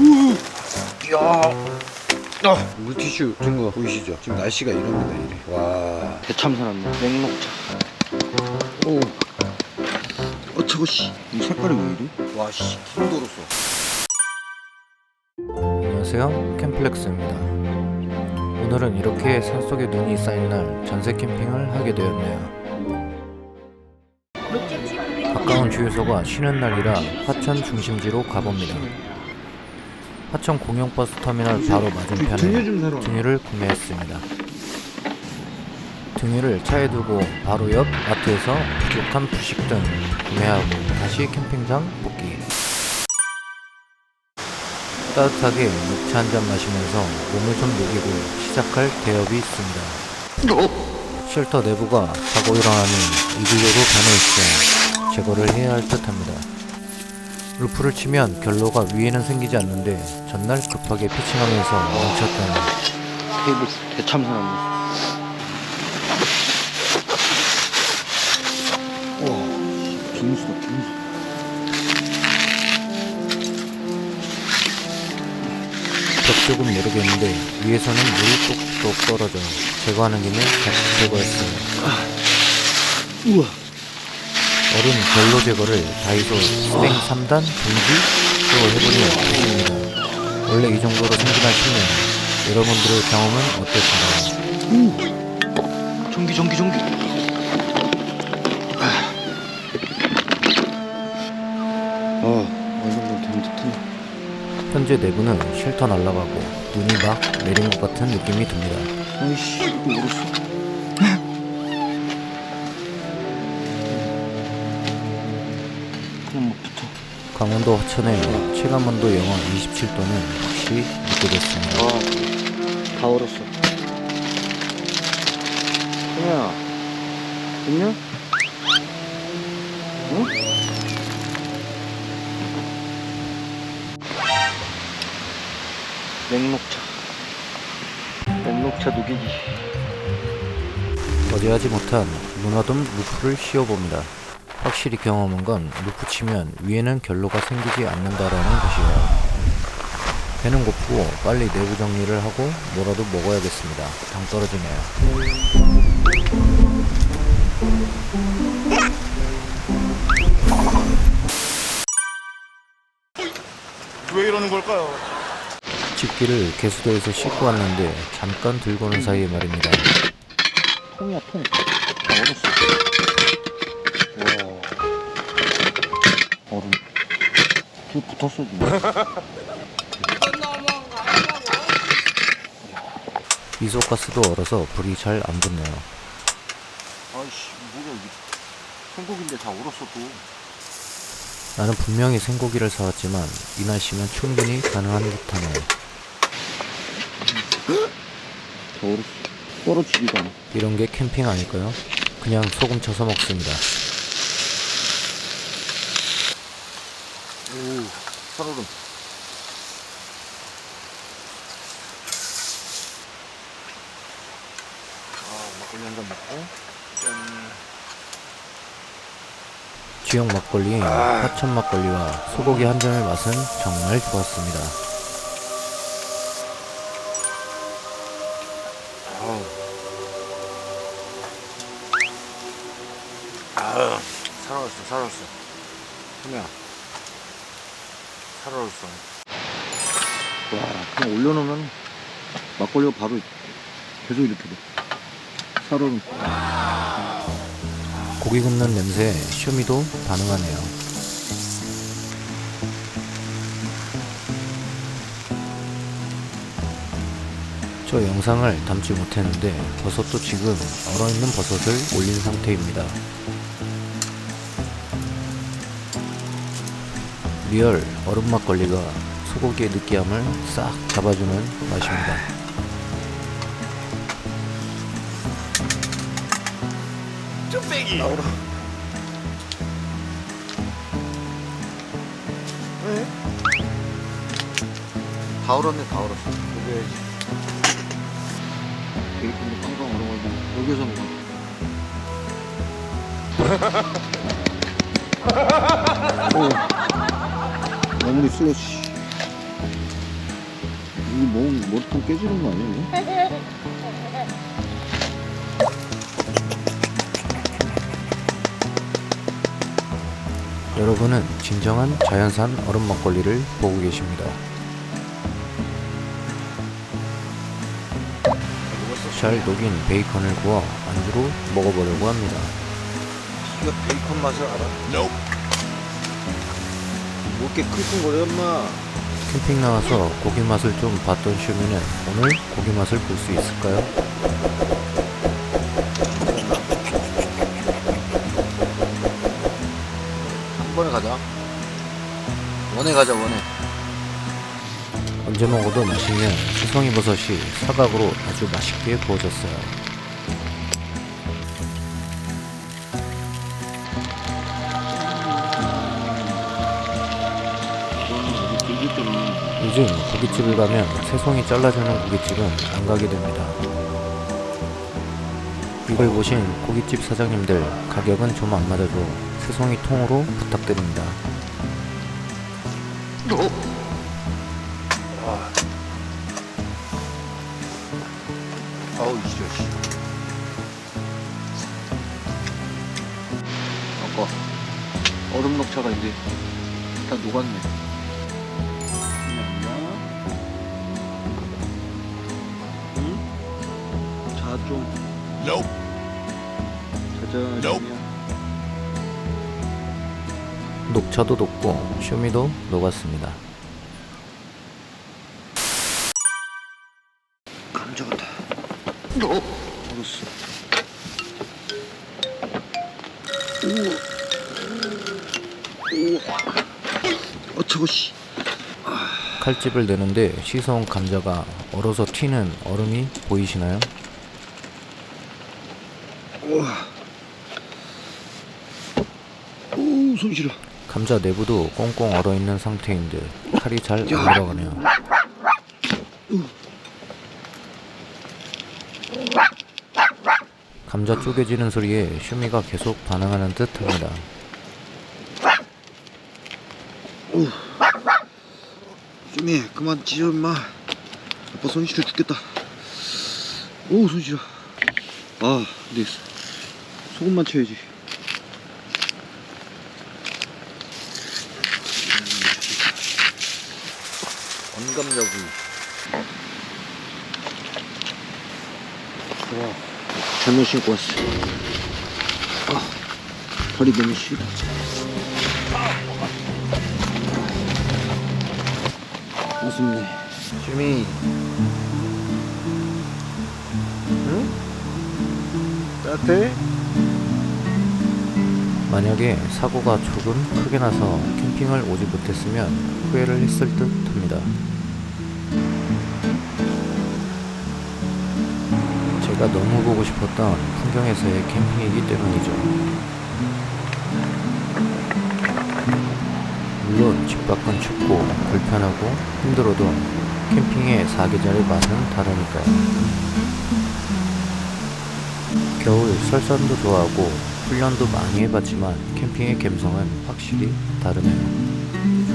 야, 아, 물티슈 든거 보이시죠? 지금 날씨가 이럽니다. 이래. 와, 대참사났네. 냉목차. 오, 어 저거 씨, 이 색깔이 왜 이래? 와, 씨, 힘들었어. 안녕하세요 캠플렉스입니다 오늘은 이렇게 산속에 눈이 쌓인 날 전세 캠핑을 하게 되었네요 가까운 주유소가 쉬는 날이라 화천 중심지로 가봅니다 화천 공영버스 터미널 바로 맞은편에 등유. 등유를 구매했습니다 등유를 차에 두고 바로 옆 마트에서 부족한 부식 등 구매하고 다시 캠핑장 복귀 따뜻하게 녹차 한 잔 마시면서 몸을 좀 녹이고 시작할 대업이 있습니다. 쉘터 내부가 자고 일어나니 이글루로 변해 있어 제거를 해야 할 듯합니다. 루프를 치면 결로가 위에는 생기지 않는데 전날 급하게 피칭하면서 멈췄다니 테이블 대참사났네. 와, 빙수다, 빙수. 벽 조금 내리겠는데 위에서는 물이 똑똑 떨어져 제거하는 김에 같이 제거했어요. 우와. 얼음 결로 제거를 다이소 스탱 3단 중지로 해보니 어떻습니다. 원래 이 정도로 생기나 싶네요. 여러분들의 경험은 어떠신가요? 전기 전기 전기. 아, 완전 된 듯한. 현재 내부는 쉘터 날라가고 눈이 막 내린 것 같은 느낌이 듭니다. 아이씨, 얼었어. 강원도 화천의 체감온도 영하 27도는 확실히 느껴졌습니다. 아, 다 얼었어. 소녀야, 됐냐? 응? 냉목차. 냉목차 녹이기. 어제 하지 못한 문화돔 루프를 씌워봅니다. 확실히 경험한 건 루프 치면 위에는 결로가 생기지 않는다라는 것이에요. 배는 고프고 빨리 내부 정리를 하고 뭐라도 먹어야겠습니다. 당 떨어지네요. 왜 이러는 걸까요? 집기를 개수도에서 씻고 왔는데 잠깐 들고 오는 사이에 말입니다. 통이야, 통. 다 얼었어. 불 붙었어, 지금. 이소가스도 얼어서 불이 잘 안 붙네요. 아이씨, 뭐야, 이게. 생고기인데 다 얼었어, 또. 나는 분명히 생고기를 사왔지만 이 날씨면 충분히 가능한 듯하네요. 다 얼었어. 떨어지지도 않아. 이런 게 캠핑 아닐까요? 그냥 소금 쳐서 먹습니다. 오, 살얼음. 아, 막걸리 한 잔 먹고. 짠. 지역 막걸리, 화천 막걸리와 소고기 한 잔의 맛은 정말 좋았습니다. 아, 살아왔어, 살아왔어. 소미야. 살아왔어. 와, 그냥 올려놓으면 막걸리가 바로 계속 이렇게 돼. 살얼음. 고기 굽는 냄새에 쇼미도 반응하네요. 저 영상을 담지 못했는데 버섯도 지금 얼어있는 버섯을 올린 상태입니다. 리얼 얼음 막걸리가 소고기의 느끼함을 싹 잡아주는 맛입니다. 다 얼었네, 다 얼었어. 녹여야지. 근데 깡깡 얼어가지고 녹여서 먹어. 오. 마무리 슬러시. 먹으면 머리통 깨지는 거 아니야? 이거? 여러분은 진정한 자연산 얼음 막걸리를 보고 계십니다. 잘 녹인 베이컨을 구워 안주로 먹어보려고 합니다. 이거 베이컨 맛을 알아? 뭐 이렇게 끙끙거려 엄마 캠핑 나와서 고기 맛을 좀 봤던 슈미는 오늘 고기 맛을 볼 수 있을까요? 원에 가자 원에 언제 먹어도 맛있는 수성이 버섯이 사각으로 아주 맛있게 구워졌어요. 요즘 고깃집을 가면 새송이 잘라주는 고깃집은 안 가게 됩니다. 이걸 보신 고깃집 사장님들 가격은 좀 안 맞아도 새송이 통으로 부탁드립니다. 응? 자좀 자자 녹차도 녹고 쇼미도 녹았습니다. 감자 같아 어? 잡았어 우와 우와 어 저거 씨 칼집을 내는데 씻어온 감자가 얼어서 튀는 얼음이 보이시나요? 우와 손 시려 감자 내부도 꽁꽁 얼어 있는 상태인데 칼이 잘 안 들어가네요. 감자 쪼개지는 소리에 슈미가 계속 반응하는 듯 합니다. 좀이 그만 찢어 임마. 아빠 손 시려 죽겠다. 오우 손 시려 아 근데 소금만 쳐야지 감자구이 좋아 잘못 신고 왔어 아 발이 너무 시려 무섭네 주미 응? 따뜻해? 만약에 사고가 조금 크게 나서 캠핑을 오지 못했으면 후회를 했을 듯 합니다. 제가 너무 보고 싶었던 풍경에서의 캠핑이기 때문이죠. 물론 집 밖은 춥고 불편하고 힘들어도 캠핑의 사계절의 맛은 다르니까요. 겨울 설산도 좋아하고 훈련도 많이 해봤지만 캠핑의 감성은 확실히 다르네요.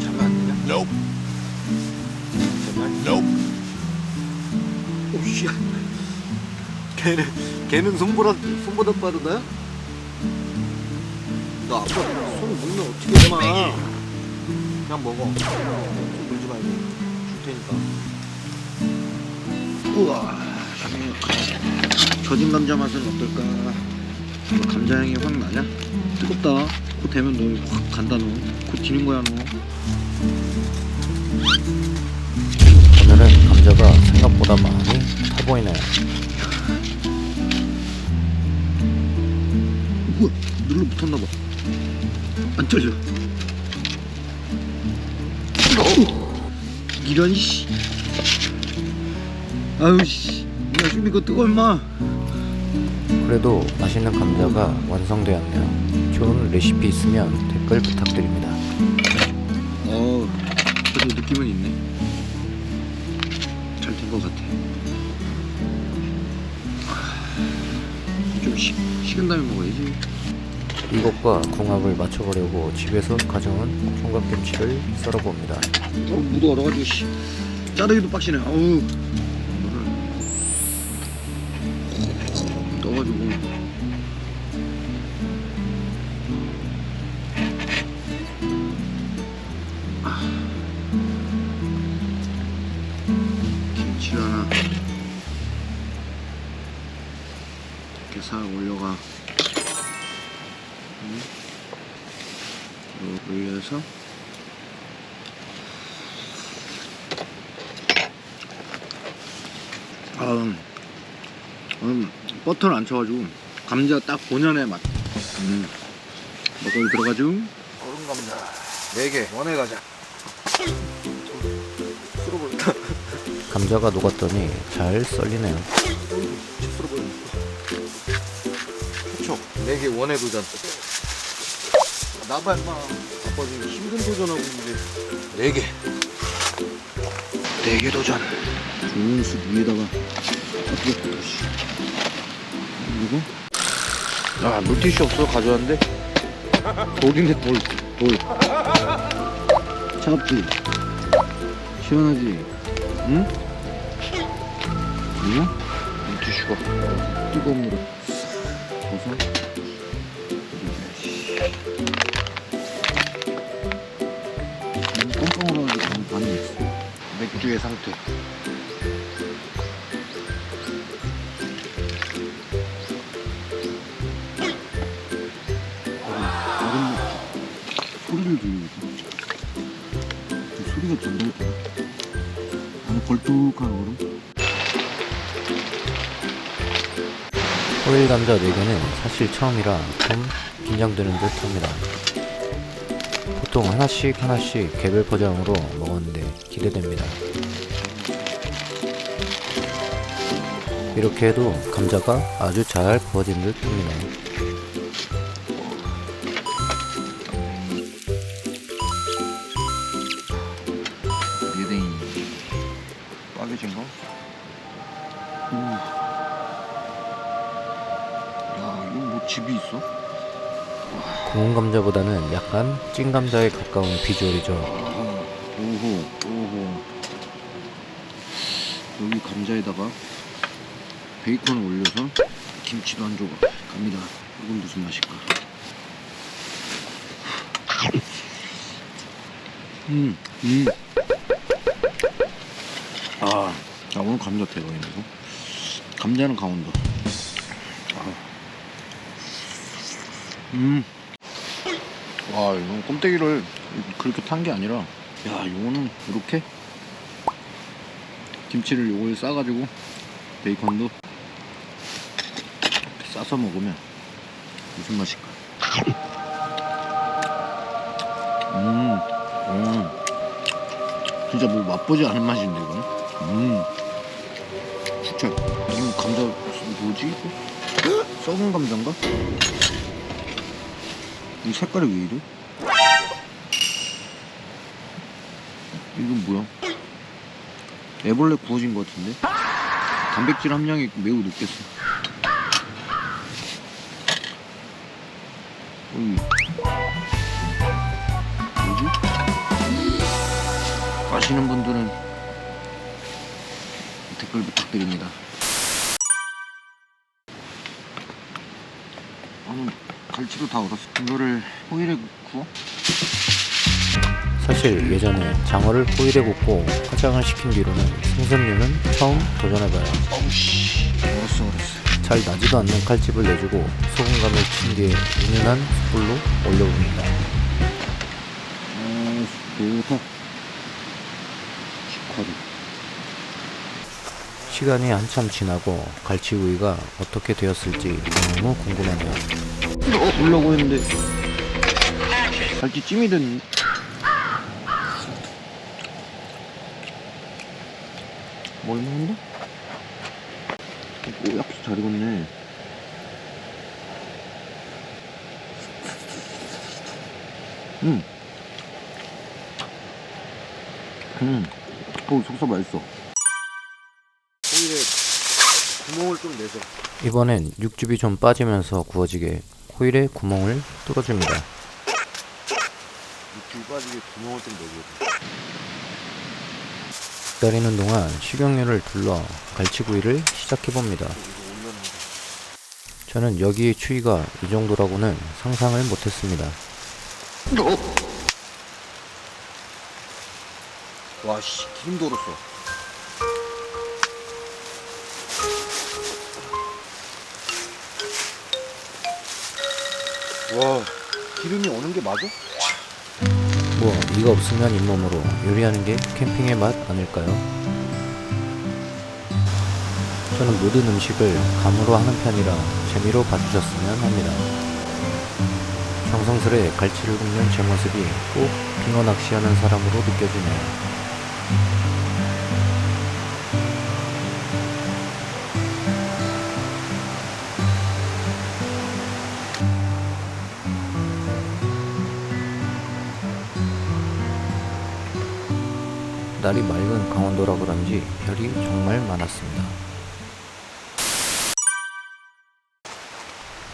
자면 안 되냐? 제발 오씨 걔는 걔는 손보다 손보다 빠르다? 너 아빠 손 물면 어떻게 마 그냥 먹어. 손 물지 말고. 줄 테니까. 우와. 젖은 감자 맛은 어떨까? 너 감자 향이 확 나냐? 뜨겁다. 곧 되면 너 확 간다 너곧 지는 거야 너. 오늘은 감자가 생각보다 많이 타 보이네요. 눌러 붙었나 봐. 안 잘려 어, 이런 씨. 아유 씨 야 좀 이거 뜨거 임마. 그래도 맛있는 감자가 완성되었네요. 좋은 레시피 있으면 댓글 부탁드립니다. 어 그래도 느낌은 있네. 잘 된 것 같아. 아, 좀 식, 식은 다음에 먹어야지 이것과 궁합을 맞춰보려고 집에서 가져온 총각김치를 썰어봅니다. 어, 무도 얼어가지고 씨 자르기도 빡시네. 어우. 떠가지고. 아. 김치를 하나 이렇게 싹 올려가. 올려서. 아, 음, 음, 버터를 안 쳐가지고 감자 딱 본연의 맛. 음. 먹거리 들어가지고 얼음 감자 4개 원해 가자 쓸어버려 감자가 녹았더니 잘 썰리네요. 쓸어버려 초초 4개 원해 도전 나봐 임마 아 빠 지금 힘든 도전하고 있는데 4개 대게 도전. 좋은 숲 위에다가 딱 씨. 그리고 아 물티슈 없어 가져왔는데 돌인데 돌 돌. 차갑지? 시원하지? 응? 그리고 물티슈가 뜨거운 물에 싹 벗어. 맥주의 상태. 맥주. 소리를. 그 소리가 전달돼. 안에 벌뚝한 얼음? 호일 감자 4개는 사실 처음이라 좀 긴장되는 듯 합니다. 보통 하나씩 하나씩 개별 포장으로 먹었는데 기대됩니다. 이렇게 해도 감자가 아주 잘 구워진 듯 합니다. 예댕이 빠개진 거? 음. 야, 이거 뭐 집이 있어? 구운 감자보다는 약간 찐 감자에 가까운 비주얼이죠. 오호, 오호. 여기 감자에다가 베이컨을 올려서 김치도 한 조각 갑니다. 이건 무슨 맛일까? 음, 음. 아, 아 오늘 감자 대박이네 이거. 감자는 강원도. 아. 음. 와, 이건 꼼데기를 그렇게 탄 게 아니라, 야, 요거는 이렇게 김치를 요걸 싸가지고 베이컨도 싸서 먹으면 무슨 맛일까? 음, 음, 진짜 뭐 맛보지 않은 맛인데 이거는. 음, 진짜 이거 감자 뭐지 이거? 썩은 감자인가? 이 색깔이 왜 이래? 이건 뭐야? 애벌레 구워진 것 같은데? 단백질 함량이 매우 높겠어. 어이. 뭐지? 아시는 분들은 댓글 부탁드립니다. 아니, 갈치도 다 얼었어. 이거를 호일에 구워? 사실 예전에 장어를 호일에 굽고 화장을 시킨 뒤로는 생선류는 처음 도전해봐요. 어우씨. 잘 나지도 않는 칼집을 내주고 소금감을 친 뒤에 은은한 숯불로 올려봅니다. 시간이 한참 지나고 갈치구이가 어떻게 되었을지 너무 궁금하네요. 보려고 했는데 갈치 찜이 됐네. 뭘 먹는다? 꼬약수 잘 익었네. 음. 음. 어, 속사 맛있어. 호일에 구멍을 좀 내서 이번엔 육즙이 좀 빠지면서 구워지게 호일에 구멍을 뚫어줍니다. 육즙 빠지게 구멍을 좀 내줘야 돼 기다리는 동안 식용유를 둘러 갈치구이를 시작해봅니다. 저는 여기의 추위가 이 정도라고는 상상을 못했습니다. 와씨 기름도 얼었어 와 기름이 오는 게 맞아? 뭐 이거 없으면 잇몸으로 요리하는 게 캠핑의 맛 아닐까요? 저는 모든 음식을 감으로 하는 편이라 재미로 봐주셨으면 합니다. 정성스레 갈치를 굽는 제 모습이 꼭 빙어 낚시하는 사람으로 느껴지네요. 날이 맑은 강원도라 그런지 별이 정말 많았습니다.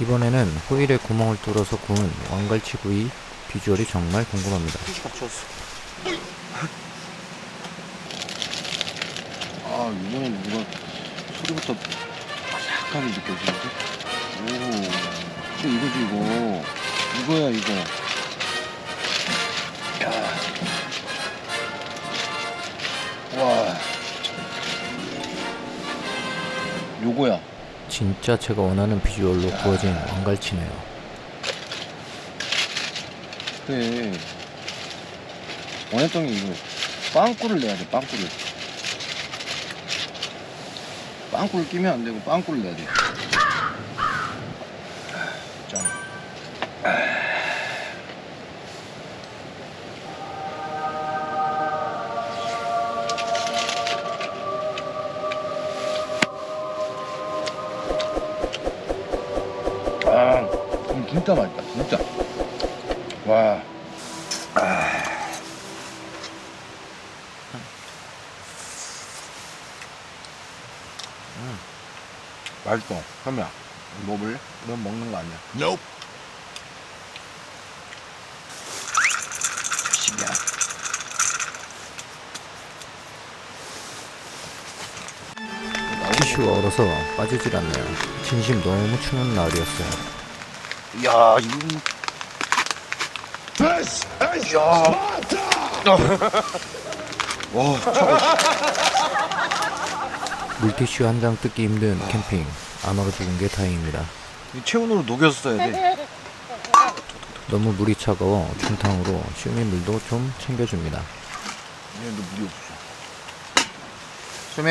이번에는 호일에 구멍을 뚫어서 구운 왕갈치 구이 비주얼이 정말 궁금합니다. 아 이번엔 누가 소리부터 바삭하게 느껴지는데? 오 이거지 이거 이거야 이거 야. 와. 요거야. 진짜 제가 원하는 비주얼로 구워진 왕갈치네요. 그래. 원했던 게 이거 빵꾸를 내야 돼 빵꾸를. 빵꾸를 끼면 안 되고 빵꾸를 내야 돼. 짠. 진짜 맛있다, 진짜. 와. 음. 맛있어. 그러면 먹을래? 넌 먹는 거 아니야. Nope. 자식이야. 티슈가 얼어서 빠지질 않네요. 진심 너무 추운 날이었어요. 야, 이거. 와, 차가. 물티슈 한 장 뜯기 힘든 캠핑 안 얼어 죽은 게 다행입니다. 체온으로 녹였어야 돼. 너무 물이 차가워 중탕으로 시우미 물도 좀 챙겨줍니다. 얘도 물이 없어. 수미,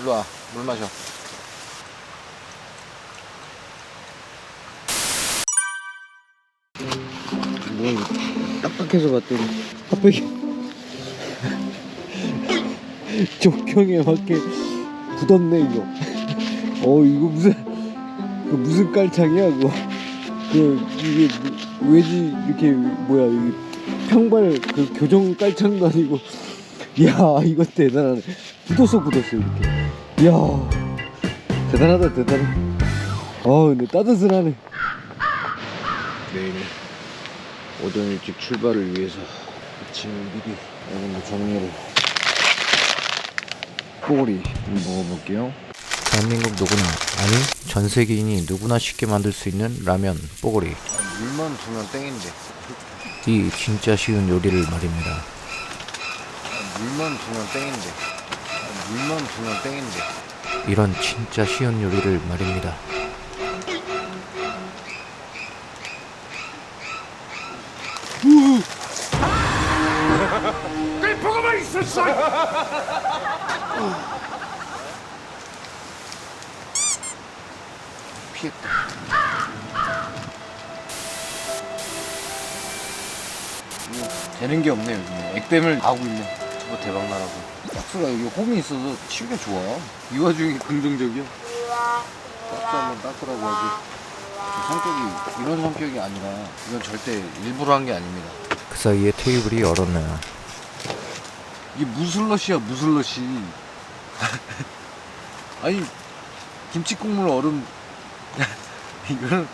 일로 와. 물 마셔. 이거 딱딱해서 봤더니 핫팩이 적경에 맞게 굳었네 이거. 어 이거 무슨 그 무슨 깔창이야 그거? 그 이게 뭐- 왜지 이렇게 뭐야 이게 평발 그 교정 깔창도 아니고. 이야 이거 대단하네. 굳었어 굳었어 이렇게. 이야 대단하다 대단해. 아 근데 따뜻하네. 내일 오전 일찍 출발을 위해서 아침을 미리 오늘 정리를 뽀글이 먹어볼게요. 대한민국 누구나 아니 전 세계인이 누구나 쉽게 만들 수 있는 라면 뽀글이 물만 두면 땡인데 이 진짜 쉬운 요리를 말입니다. 물만 두면 땡인데 물만 두면 땡인데 이런 진짜 쉬운 요리를 말입니다. 피했다. 이거 되는 게 없네 요즘에 액땜을 하고 있네. 저거 대박 나라고. 박스가 여기 홈이 있어서 치우기 좋아. 이 와중에 긍정적이야. 박스 한번 닦으라고. 저 성격이 이런 성격이 아니라 이건 절대 일부러 한 게 아닙니다. 그 사이에 테이블이 얼었네요. 이게 무슬러시야 무슬러시 아니 김치 국물 얼음 이거는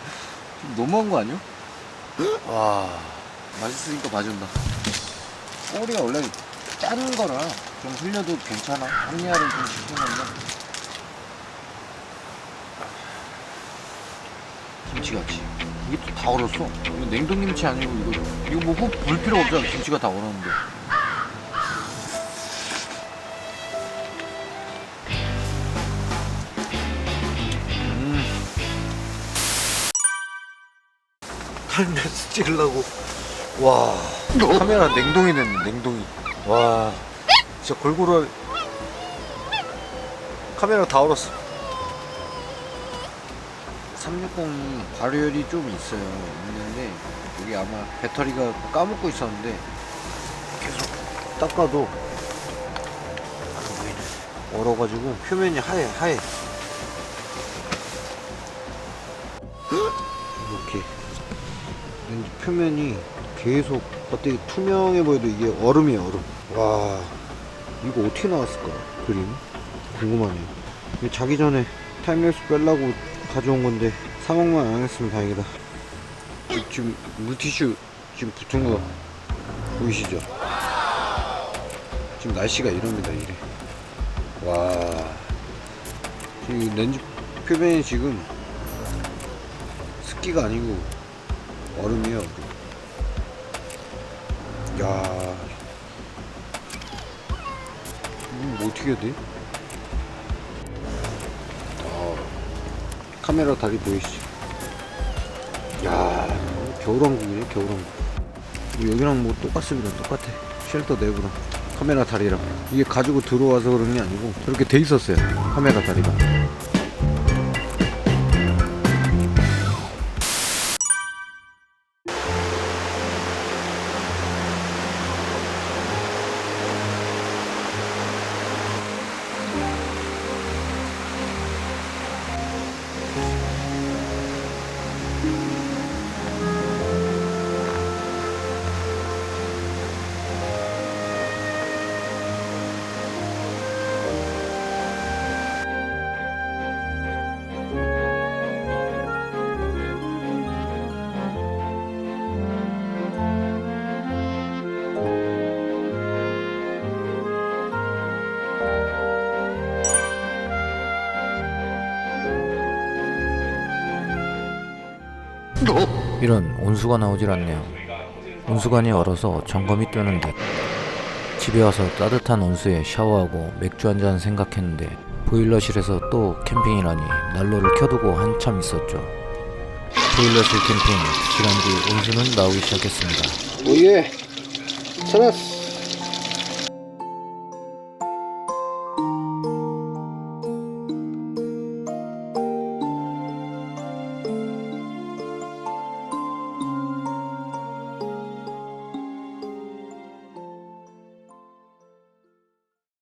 좀 너무한 거 아니야? 와 맛있으니까 봐준다 꼬리가 원래 짠 거라 좀 흘려도 괜찮아. 한리알은 좀 씻은 건데. 김치같이. 이게 또 다 얼었어. 이거 냉동김치 아니고 이거 이거 뭐후불 필요 없잖아. 김치가 다 얼었는데. 탈면서 찍으려고. 와. 카메라 냉동이 됐네. 냉동이. 와. 진짜 골고루 카메라 다 얼었어. 360이 발열이 좀 있어요. 있는데 여기 아마 배터리가 까먹고 있었는데 계속 닦아도 안 보이네. 얼어가지고 표면이 하얘 하얘. 표면이 계속 겉에 투명해 보여도 이게 얼음이에요 얼음. 와 이거 어떻게 나왔을까 그림 궁금하네요. 자기 전에 타임랩스 빼려고 가져온 건데 사먹만 안 했으면 다행이다. 지금 물티슈 지금 붙은 거 보이시죠? 지금 날씨가 이럽니다 이래. 와 지금 이 렌즈 표면이 지금 습기가 아니고 얼음이에요. 얼음. 야 이거 뭐 어떻게 해야 돼? 아, 카메라 다리 보이시죠? 야, 겨울왕국이네, 겨울왕국. 뭐 여기랑 뭐 똑같습니다, 똑같아. 쉘터 내부랑 카메라 다리랑. 이게 가지고 들어와서 그런 게 아니고 저렇게 돼 있었어요, 카메라 다리가. 이런 온수가 나오질 않네요. 온수관이 얼어서 점검이 뜨는데 집에 와서 따뜻한 온수에 샤워하고 맥주 한 잔 생각했는데 보일러실에서 또 캠핑이라니 난로를 켜두고 한참 있었죠. 보일러실 캠핑 2시간 뒤 온수는 나오기 시작했습니다. 오예, 찾았어.